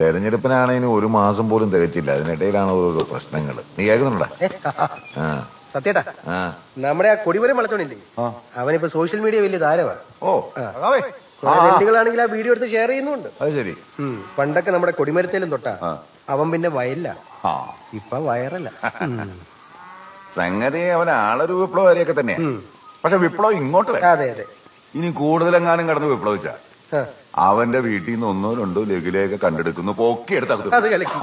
തെരഞ്ഞെടുപ്പിനാണെങ്കിൽ ഒരു മാസം പോലും തികച്ചില്ല. അതിനിടയിലാണ് ഓരോരോ പ്രശ്നങ്ങൾ നീ കേൾക്കുന്നുണ്ടോ? ആ സത്യേട്ടാ ആ. നമ്മുടെ ആ കൊടിമരം വളച്ചോണില്ലേ അവനിപ്പോ സോഷ്യൽ മീഡിയ വലിയ താരമാണ് ഓ അതാവേ ആണെങ്കിൽ ആ വീഡിയോ എടുത്ത് ഷെയർ ചെയ്യുന്നുണ്ട്. അത് ശരി. ഉം. പണ്ടൊക്കെ നമ്മുടെ കൊടിമരത്തേലും തൊട്ടാ. അവൻ പിന്നെ വയല്ല. ആ. ഇപ്പൊ വയറല്ല. ഉം. സംഗതി അവൻ ആളൊരു വിപ്ലവകാരിയൊക്കെ തന്നെയാ. പക്ഷെ വിപ്ലവം ഇങ്ങോട്ട് വരാം. അതെ അതെ. ഇനി കൂടുതലെങ്ങാനും കടന്ന് വിപ്ലവിച്ചാ. അവന്റെ വീട്ടിൽ നിന്ന് ഒന്നോ രണ്ടോ ലഘുലേഖ കണ്ടെടുക്കുന്നു അത് കളിക്കും.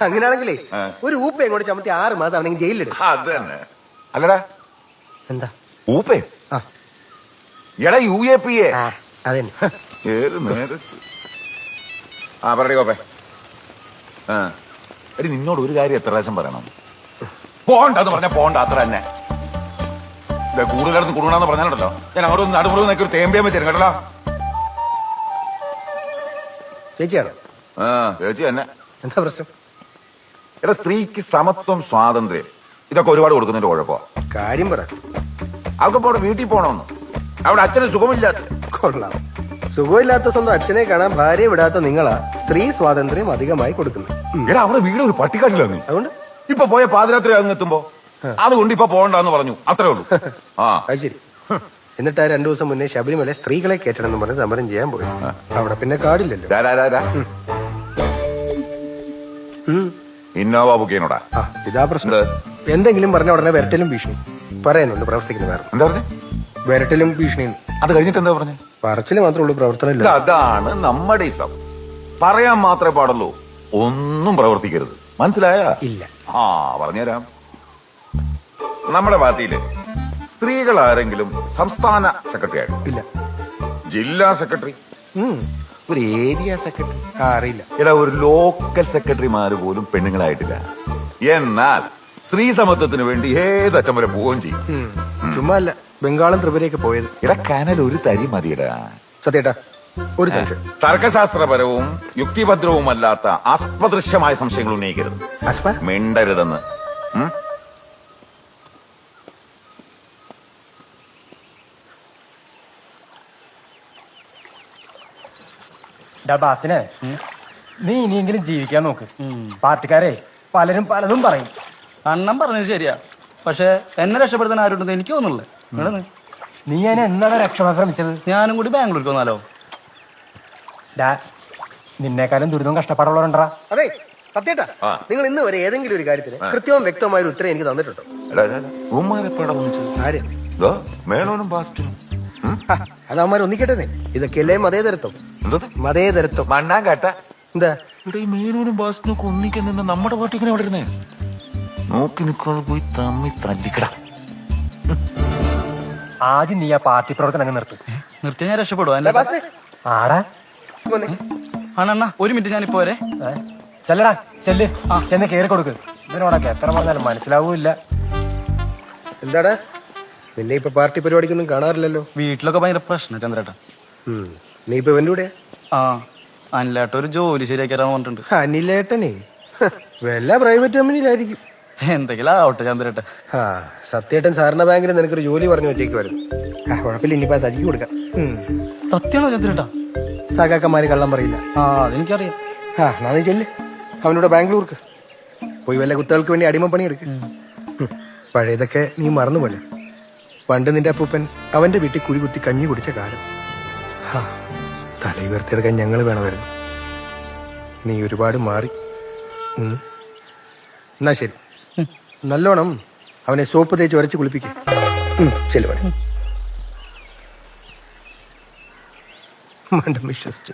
അങ്ങനെയാണെങ്കിലേ ഒരു ഊപ്പ എങ്ങോട്ട് ചമത്തി ആറ് മാസം അവനെ ജയിലിലിടും. അത് തന്നെ. അല്ലടാ. എന്താ? ഊപ്പേ? ആ. എടാ യു എ പി എ. ആ, അതെന്നെ. ഏത് നേരത്ത്? ആ പറയടി കോപ്പേ ആ. എടി നിന്നോട് ഒരു കാര്യം എത്ര പ്രാവശ്യം പറയണം? പോണ്ട പോണ്ടെന്ന് പറഞ്ഞാ പോണ്ട അത്ര തന്നെ. കൂടുതലും കൂടുതലടുത്ത് കുടുങ്ങണമെന്ന് പറഞ്ഞാലുണ്ടല്ലോ. ഞാൻ അങ്ങോട്ട് ഒന്ന് നടുമുറിവ് നിൽക്കി ഒരു തേമ്പിയാൻ വെച്ചിരും കേട്ടല്ലോ? ചേച്ചിയാണോ. ആ ചേച്ചി തന്നെ. എന്താ പ്രശ്നം? എടാ സ്ത്രീക്ക് സമത്വം സ്വാതന്ത്ര്യം ഇതൊക്കെ ഒരുപാട് കൊടുക്കുന്നതിന്റെ കുഴപ്പ കാര്യം പറ. അവർക്ക് അവിടെ വീട്ടിൽ പോണോന്ന്? അവിടെ അച്ഛന് സുഖമില്ലാത്ത കൊള്ളാം. സുഖമില്ലാത്ത സ്വന്തം അച്ഛനെ കാണാൻ ഭാര്യ വിടാത്ത നിങ്ങളാ സ്ത്രീ സ്വാതന്ത്ര്യം അധികമായി കൊടുക്കുന്നത്. എടാ അവിടെ വീട് ഒരു പട്ടിക്കാട്ടിലാണ് അതുകൊണ്ട്? ഇപ്പൊ പോയ പാതിരാത്രി അങ്ങ് എത്തുമ്പോ അതുകൊണ്ട് ഇപ്പൊ പോകണ്ടെന്ന് പറഞ്ഞു. അത്രേ ഉള്ളൂ. ആ. അത് ശരി. എന്നിട്ട് ആ രണ്ടു ദിവസം മുന്നേ ശബരിമല സ്ത്രീകളെ കയറ്റണം എന്ന് പറഞ്ഞ് സമരം ചെയ്യാൻ പോയി. അവിടെ പിന്നെ കാടില്ലല്ലോ. ഇന്നോവ ബുക്ക് ചെയ്യണോടാ ആ ഇതാ പ്രശ്നം. എന്തെങ്കിലും പറഞ്ഞ ഉടനെ വിരട്ടലും ഭീഷണി. പറയുന്നുണ്ട് പ്രവർത്തിക്കുന്ന വേറെ. എന്താ പറഞ്ഞേ? വിരട്ടലും ഭീഷണിയും. അത് കഴിഞ്ഞിട്ട് എന്താ പറഞ്ഞു? പറച്ചിൽ മാത്രമേ ഉള്ളൂ പ്രവർത്തനം ഇല്ല. ഇത് അതാണ് നമ്മുടെ ഇഷ്ടം പറയാൻ മാത്രമേ പാടുള്ളൂ ഒന്നും പ്രവർത്തിക്കരുത്. മനസ്സിലായ? ഇല്ല. ആ പറഞ്ഞുതരാം. നമ്മുടെ പാർട്ടിയിൽ സ്ത്രീകൾ ആരെങ്കിലും സംസ്ഥാന സെക്രട്ടറി ആയിരുന്നു ഇല്ല. ജില്ലാ സെക്രട്ടറി? ഉം. ഒരു ഏരിയ സെക്രട്ടറി. ആ അറിയില്ല. എടാ ഒരു ലോക്കൽ സെക്രട്ടറിമാര് പോലും പെണ്ണുങ്ങളായിട്ടില്ല. എന്നാൽ സ്ത്രീ സമത്വത്തിന് വേണ്ടി ഏത് അറ്റം വരെ പോവുകയും ചെയ്യും. ഉം. ചുമ്മാ അല്ല ബംഗാളും ത്രിപുരയൊക്കെ പോയത്. എടാ കനൽ ഒരു തരി മതിയടാ. സത്യേട്ടാ ഒരു സംശയം. തർക്കശാസ്ത്രപരവും യുക്തിഭദ്രവുമല്ലാത്ത അസ്പദൃശ്യമായ സംശയങ്ങൾ ഉന്നയിക്കരുത്. മിണ്ടരുതെന്ന്. ഉം? ഡാ ബാസിനെ നീ ഇനിയെങ്കിലും ജീവിക്കാൻ നോക്ക്. പാർട്ടിക്കാരെ പലരും പലതും പറയും. അണ്ണൻ പറഞ്ഞത് ശരിയാ. പക്ഷെ എന്നെ രക്ഷപ്പെടുത്താൻ ആരുണ്ടെന്ന് എനിക്ക് തോന്നുന്നില്ല. നീ എന്നെ എന്താണ് രക്ഷപ്പെടാൻ ശ്രമിച്ചത്? ഞാനും കൂടി ബാംഗ്ലൂർക്ക് വന്നാലോ? ഡാ നിന്നേക്കാളും ദുരിതവും കഷ്ടപ്പാടുള്ളവരുണ്ടാ അതെ സത്യേട്ടാ. നിങ്ങൾ ഇന്ന് വരെ ഏതെങ്കിലും ഒരു കാര്യത്തിന് കൃത്യവും വ്യക്തമായ ഒരു ഉത്തരം എനിക്ക് തന്നിട്ടുണ്ടോ. മേലോനും ബാസ്റ്റും. അത് അവന്മാർ ഒന്നിക്കട്ടെ ഇതൊക്കെയല്ലേ മതേതരത്വം? എന്തത്? മതേതരത്വം. മണ്ണാൻ കേട്ട എന്താ? ഇവിടെ ഈ മേനൂനും ബാസിനും ഒക്കെ ഒന്നിക്കാൻ നിന്ന് നമ്മുടെ പാട്ടിങ്ങനെ അവിടെ ഇരുന്നേ? നോക്കി നിൽക്കാതെ പോയി തമ്മി തല്ലിക്കടാ. ആദ്യം നീ ആ പാർട്ടി പ്രവർത്തനം അങ്ങ് നിർത്തു. നിർത്തിയാൽ ഞാൻ രക്ഷപ്പെടുവോ അല്ല, ആടാ. വന്നേ. അണ്ണ ഒരു മിനിറ്റ് ഞാൻ വരെ? ചെല്ലടാ ചെല്ല്. ചെന്ന് കേറി കൊടുക്ക്. ഇതിനോടൊക്കെ എത്ര പറഞ്ഞാലും മനസ്സിലാവൂല്ല. എന്താടാ? നിന്നെ ഇപ്പൊ പാർട്ടി പരിപാടിക്കൊന്നും കാണാറില്ലല്ലോ? വീട്ടിലൊക്കെ ഭയങ്കര പ്രശ്നം ചന്ദ്രേട്ട. നീ ഇപ്പൊ ഇവന്റെ ആ അനിലേട്ട ഒരു ജോലി ശരിയാക്കാൻ പറഞ്ഞിട്ടുണ്ട്. അനിലേട്ടനെ? എല്ലാ വല്ല പ്രൈവറ്റ് കമ്പനിയിലായിരിക്കും എന്തെങ്കിലും ആവട്ടെ ചന്ദ്രേട്ട. ആ സത്യേട്ടൻ സാറിന്റെ ബാങ്കിൽ നിനക്കൊരു ജോലി പറഞ്ഞു വെച്ചേക്ക് വരും ആ കുഴപ്പമില്ല ഇനിയിപ്പോ സജിക്ക് കൊടുക്കാം. സത്യമാണോ ചന്ദ്രേട്ട? സഖാക്കന്മാര് കള്ളം പറയില്ല. ആ അതെനിക്കറിയാം. ആ ചെല്ലേ. ചെല്ല് അവനോട് ബാംഗ്ലൂർക്ക്. പോയി വല്ല കുത്തകൾക്ക് വേണ്ടി അടിമപ്പണി എടുക്ക് പഴയതൊക്കെ നീ മറന്നുപോലെ പണ്ട് നിന്റെ അപ്പൂപ്പൻ അവന്റെ വീട്ടിൽ കുഴി കുത്തി കഞ്ഞി കുടിച്ച കാലം. ഹാ, തല ഉയർത്തിയെടുക്കാൻ ഞങ്ങൾ വേണമായിരുന്നു. നീ ഒരുപാട് മാറി. എന്നാ ശരി. നല്ലോണം അവനെ സോപ്പ് തേച്ച് ഉരച്ച് കുളിപ്പിക്കും. മണ്ടം വിശ്വസിച്ചു.